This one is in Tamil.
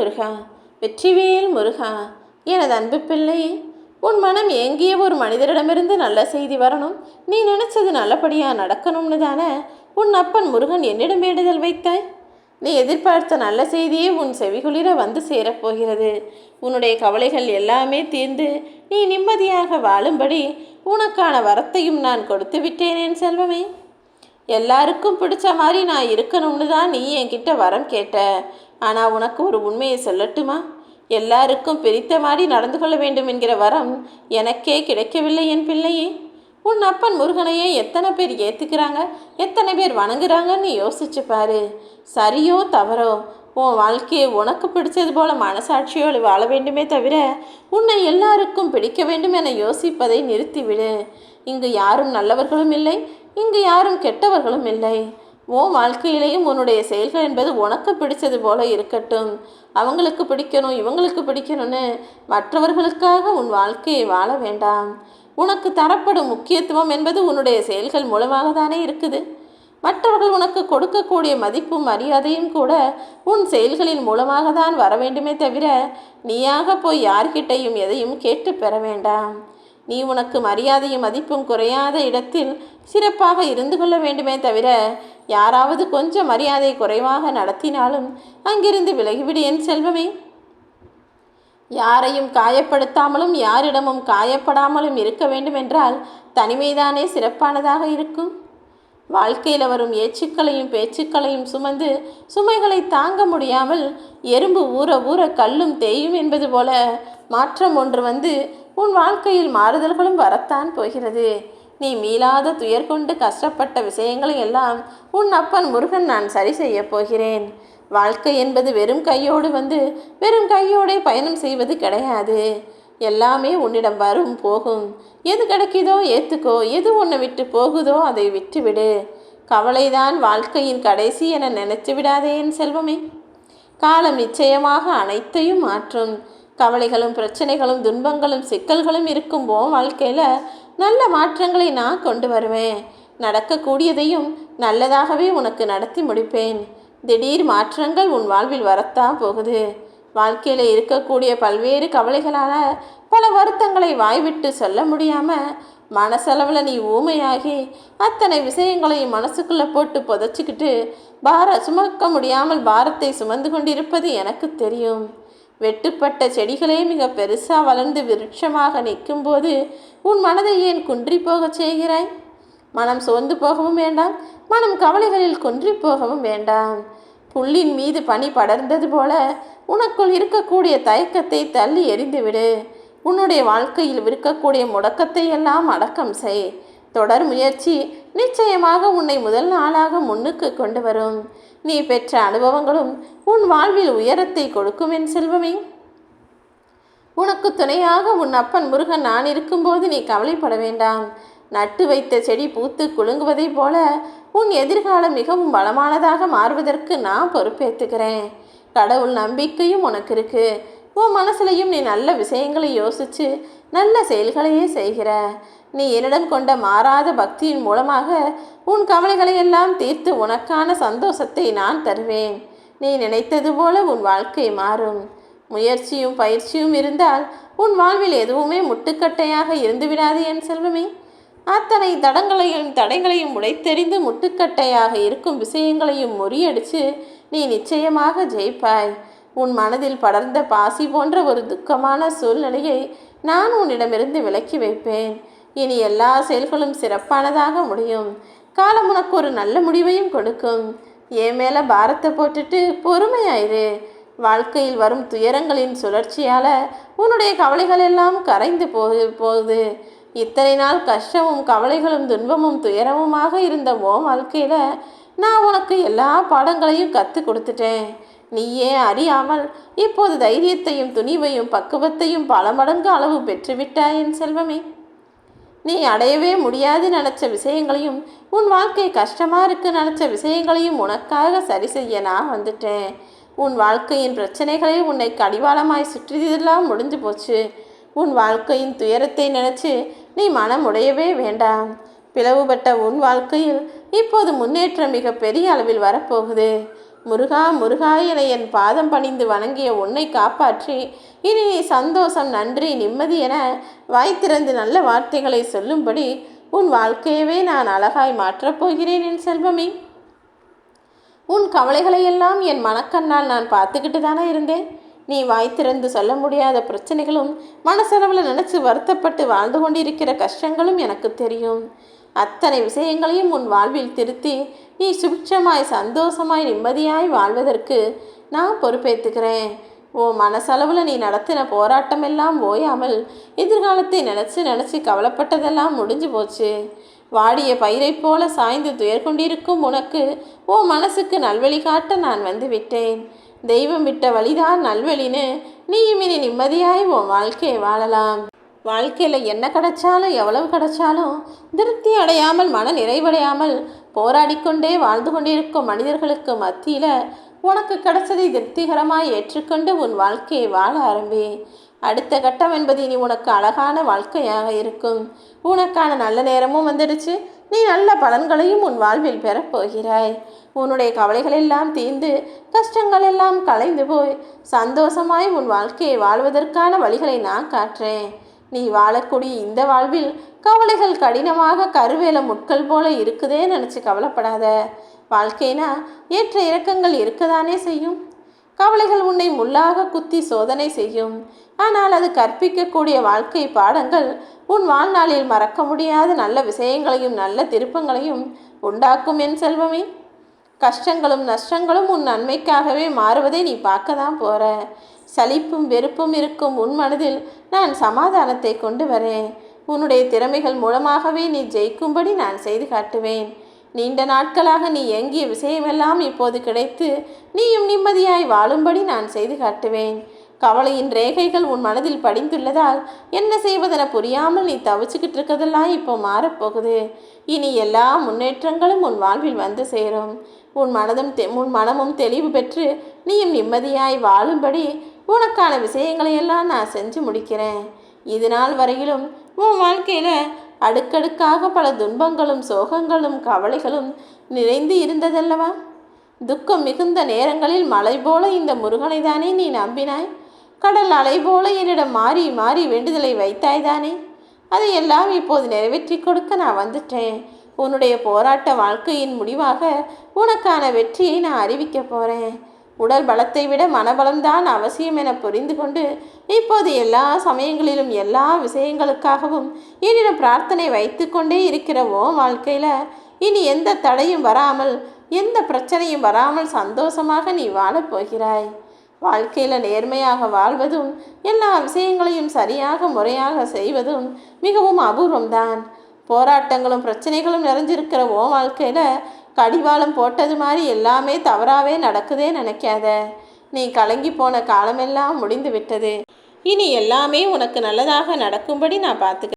முருகா வெற்றிவேல் முருகா எனது அன்பு பிள்ளை உன் மனம் ஏங்கிய ஒரு மனிதரிடமிருந்து நல்ல செய்தி வரணும். நீ நினைச்சது நல்லபடியாக நடக்கணும்னு தானே? உன் அப்பன் முருகன் என்னிடம் வேண்டுதல் வைத்தாய்? நீ எதிர்பார்த்த நல்ல செய்தியே உன் செவிகுளிர வந்து சேரப்போகிறது. உன்னுடைய கவலைகள் எல்லாமே தீர்ந்து நீ நிம்மதியாக வாழும்படி உனக்கான வரத்தையும் நான் கொடுத்து விட்டேன் என் செல்வமே. எல்லாருக்கும் பிடிச்ச மாதிரி நான் இருக்கணும்னு தான் நீ என்கிட்ட வரம் கேட்ட. ஆனால் உனக்கு ஒரு உண்மையை சொல்லட்டுமா? எல்லாருக்கும் பிரித்த மாடி நடந்து கொள்ள வேண்டும் என்கிற வரம் எனக்கே கிடைக்கவில்லை என் பிள்ளையே. உன் அப்பன் முருகனையே எத்தனை பேர் ஏற்றுக்கிறாங்க எத்தனை பேர் வணங்குறாங்கன்னு யோசிச்சு பாரு. சரியோ தவறோ? உன் வாழ்க்கையை உனக்கு பிடிச்சது போல மனசாட்சியோடு வாழ வேண்டுமே தவிர உன்னை எல்லாருக்கும் பிடிக்க வேண்டும் என யோசிப்பதை நிறுத்திவிடு. இங்கு யாரும் நல்லவர்களும் இல்லை இங்கு யாரும் கெட்டவர்களும் இல்லை. உன் வாழ்க்கையிலையும் உன்னுடைய செயல்கள் என்பது உனக்கு பிடிச்சது போல இருக்கட்டும். அவங்களுக்கு பிடிக்கணும் இவங்களுக்கு பிடிக்கணும்னு மற்றவர்களுக்காக உன் வாழ்க்கையை வாழ வேண்டாம். உனக்கு தரப்படும் முக்கியத்துவம் என்பது உன்னுடைய செயல்கள் மூலமாக தானே இருக்குது. மற்றவர்கள் உனக்கு கொடுக்கக்கூடிய மதிப்பும் மரியாதையும் கூட உன் செயல்களின் மூலமாக தான் வர வேண்டுமே தவிர நீயாக போய் யார்கிட்டையும் எதையும் கேட்டு பெற வேண்டாம். நீ உனக்கு மரியாதையும் மதிப்பும் குறையாத இடத்தில் சிறப்பாக இருந்து கொள்ள வேண்டுமே தவிர யாராவது கொஞ்சம் மரியாதை குறைவாக நடத்தினாலும் அங்கிருந்து விலகிவிடு என் செல்வமே. யாரையும் காயப்படுத்தாமலும் யாரிடமும் காயப்படாமலும் இருக்க வேண்டுமென்றால் தனிமைதானே சிறப்பானதாக இருக்கும். வாழ்க்கையில் வரும் ஏச்சுக்களையும் பேச்சுக்களையும் சுமந்து சுமைகளை தாங்க முடியாமல் எறும்பு ஊற ஊற கல்லும் தேயும் என்பது போல மாற்றம் ஒன்று வந்து உன் வாழ்க்கையில் மாறுதல்களும் வரத்தான் போகிறது. நீ மீளாத துயர் கொண்டு கஷ்டப்பட்ட விஷயங்களை எல்லாம் உன் அப்பன் முருகன் நான் சரி செய்யப் போகிறேன். வாழ்க்கை என்பது வெறும் கையோடு வந்து வெறும் கையோடே பயணம் செய்வது கிடையாது. எல்லாமே உன்னிடம் வரும் போகும். எது கிடைக்குதோ ஏற்றுக்கோ எது உன்னை விட்டு போகுதோ அதை விட்டுவிடு. கவலைதான் வாழ்க்கையின் கடைசி என நினைத்து விடாதே என் செல்வமே. காலம் நிச்சயமாக அனைத்தையும் மாற்றும். கவலைகளும் பிரச்சனைகளும் துன்பங்களும் சிக்கல்களும் இருக்கும்போ வாழ்க்கையில் நல்ல மாற்றங்களை நான் கொண்டு வருவேன். நடக்கக்கூடியதையும் நல்லதாகவே உனக்கு நடத்தி முடிப்பேன். திடீர் மாற்றங்கள் உன் வாழ்வில் வரத்தான் போகுது. வாழ்க்கையில் இருக்கக்கூடிய பல்வேறு கவலைகளால் பல வருத்தங்களை வாய்விட்டு சொல்ல முடியாமல் மனசளவில் நீ ஊமையாகி அத்தனை விஷயங்களையும் மனசுக்குள்ளே போட்டு புதைச்சிக்கிட்டு பார சுமக்க முடியாமல் பாரத்தை சுமந்து கொண்டிருப்பது எனக்கு தெரியும். வெட்டுப்பட்ட செடிகளே மிக பெருசாக வளர்ந்து விருட்சமாக நிற்கும்போது உன் மனதை ஏன் குன்றி போகச் செய்கிறாய்? மனம் சோர்ந்து போகவும் வேண்டாம் மனம் கவலைகளில் குன்றி போகவும் வேண்டாம். புல்லின் மீது பனி படர்ந்தது போல உனக்குள் இருக்கக்கூடிய தயக்கத்தை தள்ளி எறிந்துவிடு. உன்னுடைய வாழ்க்கையில் இருக்கக்கூடிய முடக்கத்தை எல்லாம் அடக்கம் செய். தொடர் முயற்சி நிச்சயமாக உன்னை முதல் நாளாக முன்னுக்கு கொண்டு வரும். நீ பெற்ற அனுபவங்களும் உன் வாழ்வில் உயரத்தை கொடுக்கும் என் செல்வமே. உனக்கு துணையாக உன் அப்பன் முருகன் நான் இருக்கும்போது நீ கவலைப்பட வேண்டாம். நட்டு வைத்த செடி பூத்து குலுங்குவதைப் போல உன் எதிர்காலம் மிகவும் பலமானதாக மாறுவதற்கு நான் பொறுப்பேற்றுக்கிறேன். கடவுள் நம்பிக்கையும் உனக்கு இருக்கு. உன் மனசுலையும் நீ நல்ல விஷயங்களை யோசிச்சு நல்ல செயல்களையே செய்கிற. நீ என்னிடம் கொண்ட மாறாத பக்தியின் மூலமாக உன் கவலைகளை எல்லாம் தீர்த்து உனக்கான சந்தோஷத்தை நான் தருவேன். நீ நினைத்தது போல உன் வாழ்க்கை மாறும். முயற்சியும் பயிற்சியும் இருந்தால் உன் வாழ்வில் எதுவுமே முட்டுக்கட்டையாக இருந்துவிடாது என் செல்வமே. அத்தனை தடங்களையும் தடைகளையும் உடைத்தெறிந்து முட்டுக்கட்டையாக இருக்கும் விஷயங்களையும் முறியடித்து நீ நிச்சயமாக ஜெயிப்பாய். உன் மனதில் படர்ந்த பாசி போன்ற ஒரு துக்கமான சூழ்நிலையை நான் உன்னிடமிருந்து விலக்கி வைப்பேன். இனி எல்லா செயல்களும் சிறப்பானதாக முடியும். காலம் உனக்கு ஒரு நல்ல முடிவையும் கொடுக்கும். என் மேலே பாரத்தை போட்டுட்டு பொறுமையாயிரு. வாழ்க்கையில் வரும் துயரங்களின் சுழற்சியால் உன்னுடைய கவலைகள் எல்லாம் கரைந்து போகு போகுது. இத்தனை நாள் கஷ்டமும் கவலைகளும் துன்பமும் துயரமுமாக இருந்த ஓ வாழ்க்கையில் நான் உனக்கு எல்லா பாடங்களையும் கற்றுக் கொடுத்துட்டேன். நீயே அறியாமல் இப்போது தைரியத்தையும் துணிவையும் பக்குவத்தையும் பல மடங்கு அளவு பெற்றுவிட்டாய் என் செல்வமே. நீ அடையவே முடியாது நினச்ச விஷயங்களையும் உன் வாழ்க்கை கஷ்டமாக இருக்கு நினச்ச விஷயங்களையும் உனக்காக சரி செய்ய நான் வந்துட்டேன். உன் வாழ்க்கையின் பிரச்சனைகளை உன்னை கடிவாளமாய் சுற்றியதெல்லாம் முடிஞ்சு போச்சு. உன் வாழ்க்கையின் துயரத்தை நினச்சி நீ மனம் உடையவே வேண்டாம். பிளவுபட்ட உன் வாழ்க்கையில் இப்போது முன்னேற்றம் மிக பெரிய அளவில் வரப்போகுது. முருகா முருகா என என் பாதம் பணிந்து வணங்கிய உன்னை காப்பாற்றி இனி நீ சந்தோஷம் நன்றி நிம்மதி என வாய் திறந்து நல்ல வார்த்தைகளை சொல்லும்படி உன் வாழ்க்கையவே நான் அழகாய் மாற்றப் போகிறேன் என் செல்வமே. உன் கவலைகளையெல்லாம் என் மனக்கண்ணால் நான் பார்த்துக்கிட்டு தானே இருந்தேன். நீ வாய் திறந்து சொல்ல முடியாத பிரச்சனைகளும் மனசளவில் நினச்சி வருத்தப்பட்டு வாழ்ந்து கொண்டிருக்கிற கஷ்டங்களும் எனக்கு தெரியும். அத்தனை விஷயங்களையும் உன் வாழ்வில் திருத்தி நீ சுபிட்சமாய் சந்தோஷமாய் நிம்மதியாய் வாழ்வதற்கு நான் பொறுப்பேற்றுக்கிறேன் ஓ மனசளவில் நீ நடத்தின போராட்டம் எல்லாம் ஓயாமல் எதிர்காலத்தை நினச்சி நினச்சி கவலைப்பட்டதெல்லாம் முடிஞ்சு போச்சு. வாடிய பயிரைப் போல சாய்ந்து துயர் கொண்டிருக்கும் உனக்கு ஓ மனசுக்கு நல்வழி காட்ட நான் வந்து விட்டேன். தெய்வம் விட்ட வழிதான் நல்வழின்னு நீயும் இனி நிம்மதியாய் உன் வாழ்க்கையை வாழலாம். வாழ்க்கையில் என்ன கிடைச்சாலும் எவ்வளவு கிடைச்சாலும் திருப்தி அடையாமல் மன நிறைவடையாமல் போராடிக்கொண்டே வாழ்ந்து கொண்டிருக்கும் மனிதர்களுக்கு மத்தியில் உனக்கு கிடைச்சதை திருப்திகரமாக ஏற்றுக்கொண்டு உன் வாழ்க்கையை வாழ ஆரம்பி. அடுத்த கட்டம் என்பது இனி உனக்கு அழகான வாழ்க்கையாக இருக்கும். உனக்கான நல்ல நேரமும் வந்துடுச்சு. நீ நல்ல பலன்களையும் உன் வாழ்வில் பெறப்போகிறாய் உன்னுடைய கவலைகள் எல்லாம் தீர்ந்து கஷ்டங்கள் எல்லாம் கலைந்து போய் சந்தோஷமாய் உன் வாழ்க்கையை வாழ்வதற்கான வழிகளை நான் காட்டுறேன் நீ வாழக்கூடிய இந்த வாழ்வில் கவலைகள் கடினமாக கருவேல முட்கள் போல இருக்குதே நினச்சி கவலைப்படாத. வாழ்க்கைனா ஏற்ற இறக்கங்கள் இருக்கதானே செய்யும். கவலைகள் உன்னை முள்ளாக குத்தி சோதனை செய்யும். ஆனால் அது கற்பிக்கக்கூடிய வாழ்க்கை பாடங்கள் உன் வாழ்நாளில் மறக்க முடியாத நல்ல விஷயங்களையும் நல்ல திருப்பங்களையும் உண்டாக்கும் என் செல்வமே. கஷ்டங்களும் நஷ்டங்களும் உன் நன்மைக்காகவே மாறுவதை நீ பார்க்க தான் போற. சலிப்பும் வெறுப்பும் இருக்கும் உன் மனதில் நான் சமாதானத்தை கொண்டு வரேன். உன்னுடைய திறமைகள் மூலமாகவே நீ ஜெயிக்கும்படி நான் செய்து காட்டுவேன். நீண்ட நாட்களாக நீ எங்கிய விஷயமெல்லாம் இப்போது கிடைத்து நீயும் நிம்மதியாய் வாழும்படி நான் செய்து காட்டுவேன். கவலையின் ரேகைகள் உன் மனதில் படிந்துள்ளதால் என்ன செய்வதென புரியாமல் நீ தவிச்சுக்கிட்டு இருக்கிறதெல்லாம் இப்போ மாறப்போகுது. இனி எல்லா முன்னேற்றங்களும் உன் வாழ்வில் வந்து சேரும். உன் மனதும் தெ உன் மனமும் தெளிவு பெற்று நீயும் நிம்மதியாய் வாழும்படி உனக்கான விஷயங்களை எல்லாம் நான் செஞ்சு முடிக்கிறேன். இது நாள் வரையிலும் உன் வாழ்க்கையில் அடுக்கடுக்காக பல துன்பங்களும் சோகங்களும் கவலைகளும் நிறைந்து இருந்ததல்லவா? துக்கம் மிகுந்த நேரங்களில் மலை போல இந்த முருகனை தானே நீ நம்பினாய்? கடல் அலை போல என்னிடம் மாறி மாறி வேண்டுதலை வைத்தாய்தானே? அதையெல்லாம் இப்போது நிறைவேற்றி கொடுக்க நான் வந்துட்டேன். உன்னுடைய போராட்ட வாழ்க்கையின் முடிவாக உனக்கான வெற்றியை நான் அறிவிக்க போகிறேன் உடல் பலத்தை விட மனபலம்தான் அவசியம் என புரிந்து கொண்டு இப்போது எல்லா சமயங்களிலும் எல்லா விஷயங்களுக்காகவும் என்னிடம் பிரார்த்தனை வைத்து கொண்டே இருக்கிற ஓ வாழ்க்கையில் இனி எந்த தடையும் வராமல் எந்த பிரச்சனையும் வராமல் சந்தோஷமாக நீ வாழப்போகிறாய் வாழ்க்கையில் நேர்மையாக வாழ்வதும் எல்லா விஷயங்களையும் சரியாக முறையாக செய்வதும் மிகவும் அபூர்வம்தான். போராட்டங்களும் பிரச்சனைகளும் நிறைஞ்சிருக்கிற ஓ வாழ்க்கையில் கடிவாளம் போட்டது மாதிரி எல்லாமே தவறாகவே நடக்குதே நினைக்காத. நீ கலங்கி போன காலமெல்லாம் முடிந்து விட்டது. இனி எல்லாமே உனக்கு நல்லதாக நடக்கும்படி நான் பார்த்துக்க